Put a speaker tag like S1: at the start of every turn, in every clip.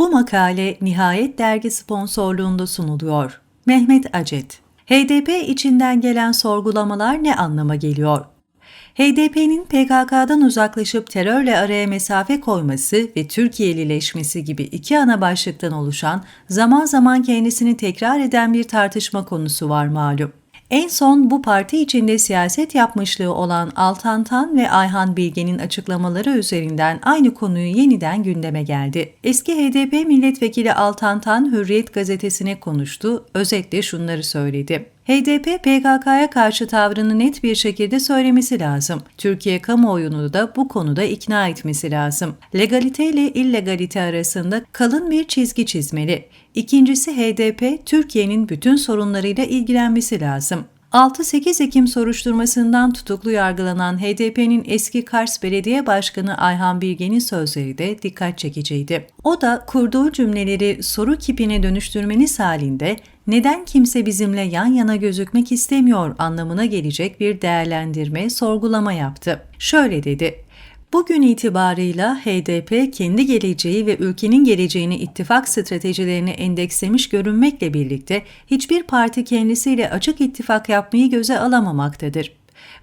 S1: Bu makale Nihayet Dergi sponsorluğunda sunuluyor. Mehmet Acet HDP içinden gelen sorgulamalar ne anlama geliyor? HDP'nin PKK'dan uzaklaşıp terörle araya mesafe koyması ve Türkiye'lileşmesi gibi iki ana başlıktan oluşan, zaman zaman kendisini tekrar eden bir tartışma konusu var malum. En son bu parti içinde siyaset yapmışlığı olan Altan Tan ve Ayhan Bilge'nin açıklamaları üzerinden aynı konuyu yeniden gündeme geldi. Eski HDP milletvekili Altan Tan Hürriyet gazetesine konuştu, özetle şunları söyledi. HDP PKK'ya karşı tavrını net bir şekilde söylemesi lazım. Türkiye kamuoyunu da bu konuda ikna etmesi lazım. Legalite ile illegalite arasında kalın bir çizgi çizmeli. İkincisi HDP, Türkiye'nin bütün sorunlarıyla ilgilenmesi lazım. 6-8 Ekim soruşturmasından tutuklu yargılanan HDP'nin eski Kars Belediye Başkanı Ayhan Bilge'nin sözleri de dikkat çekiciydi. O da kurduğu cümleleri soru kipine dönüştürmeniz halinde neden kimse bizimle yan yana gözükmek istemiyor anlamına gelecek bir değerlendirme, sorgulama yaptı. Şöyle dedi. Bugün itibarıyla HDP kendi geleceği ve ülkenin geleceğini ittifak stratejilerini endekslemiş görünmekle birlikte hiçbir parti kendisiyle açık ittifak yapmayı göze alamamaktadır.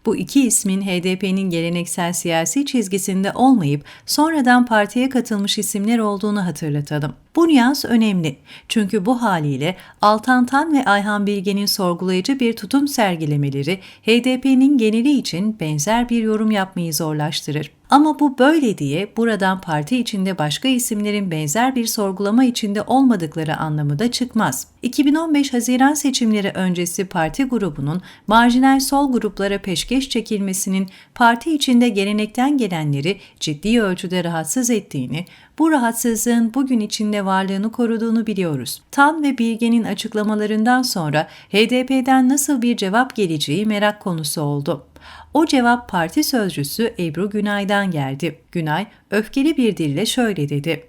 S1: Bu iki ismin HDP'nin geleneksel siyasi çizgisinde olmayıp sonradan partiye katılmış isimler olduğunu hatırlatalım. Bu nüans önemli. Çünkü bu haliyle Altan Tan ve Ayhan Bilge'nin sorgulayıcı bir tutum sergilemeleri HDP'nin geneli için benzer bir yorum yapmayı zorlaştırır. Ama bu böyle diye buradan parti içinde başka isimlerin benzer bir sorgulama içinde olmadıkları anlamı da çıkmaz. 2015 Haziran seçimleri öncesi parti grubunun marjinal sol gruplara peşkeş çekilmesinin parti içinde gelenekten gelenleri ciddi ölçüde rahatsız ettiğini, bu rahatsızlığın bugün içinde varlığını koruduğunu biliyoruz. Tan ve Bilge'nin açıklamalarından sonra HDP'den nasıl bir cevap geleceği merak konusu oldu. O cevap parti sözcüsü Ebru Günay'dan geldi. Günay öfkeli bir dille şöyle dedi.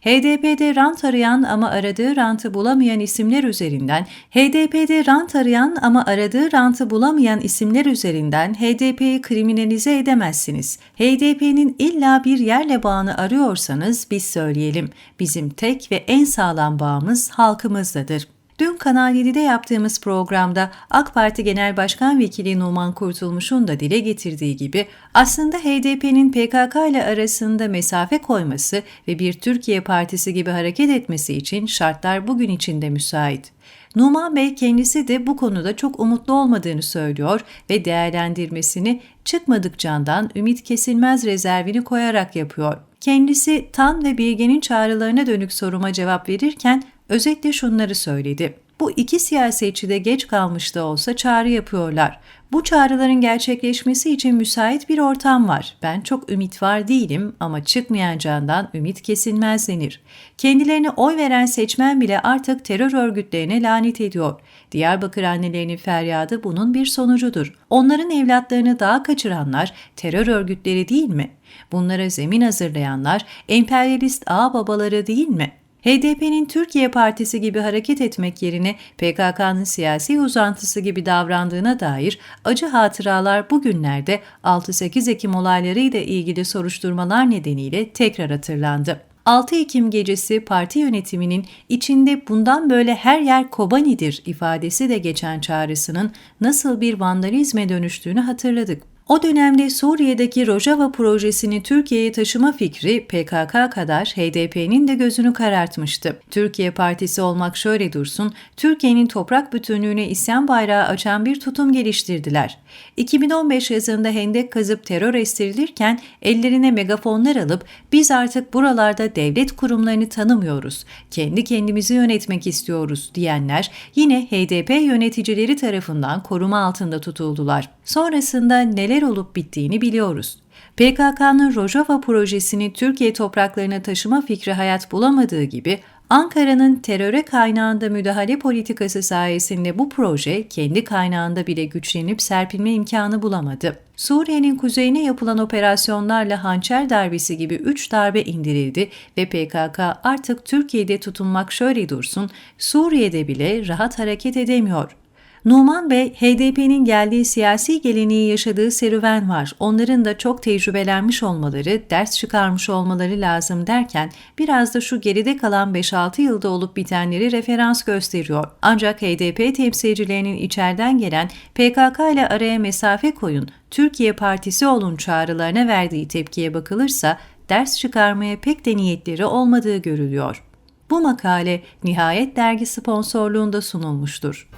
S1: HDP'de rant arayan ama aradığı rantı bulamayan isimler üzerinden, HDP'de rant arayan ama aradığı rantı bulamayan isimler üzerinden HDP'yi kriminalize edemezsiniz. HDP'nin illa bir yerle bağını arıyorsanız biz söyleyelim. Bizim tek ve en sağlam bağımız halkımızdadır. Dün Kanal 7'de yaptığımız programda AK Parti Genel Başkan Vekili Numan Kurtulmuş'un da dile getirdiği gibi aslında HDP'nin PKK ile arasında mesafe koyması ve bir Türkiye Partisi gibi hareket etmesi için şartlar bugün içinde müsait. Numan Bey kendisi de bu konuda çok umutlu olmadığını söylüyor ve değerlendirmesini çıkmadık candan ümit kesilmez rezervini koyarak yapıyor. Kendisi Tan ve Bilge'nin çağrılarına dönük soruma cevap verirken özetle şunları söyledi. Bu iki siyasetçi de geç kalmış da olsa çağrı yapıyorlar. Bu çağrıların gerçekleşmesi için müsait bir ortam var. Ben çok ümit var değilim ama çıkmayan candan ümit kesilmez denir. Kendilerine oy veren seçmen bile artık terör örgütlerine lanet ediyor. Diyarbakır annelerinin feryadı bunun bir sonucudur. Onların evlatlarını daha kaçıranlar terör örgütleri değil mi? Bunlara zemin hazırlayanlar emperyalist ağ babaları değil mi? HDP'nin Türkiye Partisi gibi hareket etmek yerine PKK'nın siyasi uzantısı gibi davrandığına dair acı hatıralar bugünlerde 6-8 Ekim olaylarıyla ilgili soruşturmalar nedeniyle tekrar hatırlandı. 6 Ekim gecesi parti yönetiminin içinde bundan böyle her yer Kobani'dir ifadesi de geçen çağrısının nasıl bir vandalizme dönüştüğünü hatırladık. O dönemde Suriye'deki Rojava projesini Türkiye'ye taşıma fikri PKK kadar HDP'nin de gözünü karartmıştı. Türkiye Partisi olmak şöyle dursun, Türkiye'nin toprak bütünlüğüne isyan bayrağı açan bir tutum geliştirdiler. 2015 yazında hendek kazıp terör estirilirken ellerine megafonlar alıp biz artık buralarda devlet kurumlarını tanımıyoruz, kendi kendimizi yönetmek istiyoruz diyenler yine HDP yöneticileri tarafından koruma altında tutuldular. Sonrasında neler olup bittiğini biliyoruz. PKK'nın Rojava projesini Türkiye topraklarına taşıma fikri hayat bulamadığı gibi Ankara'nın teröre kaynağında müdahale politikası sayesinde bu proje kendi kaynağında bile güçlenip serpilme imkanı bulamadı. Suriye'nin kuzeyine yapılan operasyonlarla hançer darbesi gibi 3 darbe indirildi ve PKK artık Türkiye'de tutunmak şöyle dursun, Suriye'de bile rahat hareket edemiyor. Numan Bey, HDP'nin geldiği siyasi geleneği yaşadığı serüven var. Onların da çok tecrübelenmiş olmaları, ders çıkarmış olmaları lazım derken biraz da şu geride kalan 5-6 yılda olup bitenleri referans gösteriyor. Ancak HDP temsilcilerinin içeriden gelen PKK ile araya mesafe koyun, Türkiye Partisi olun çağrılarına verdiği tepkiye bakılırsa ders çıkarmaya pek de niyetleri olmadığı görülüyor. Bu makale Nihayet dergi sponsorluğunda sunulmuştur.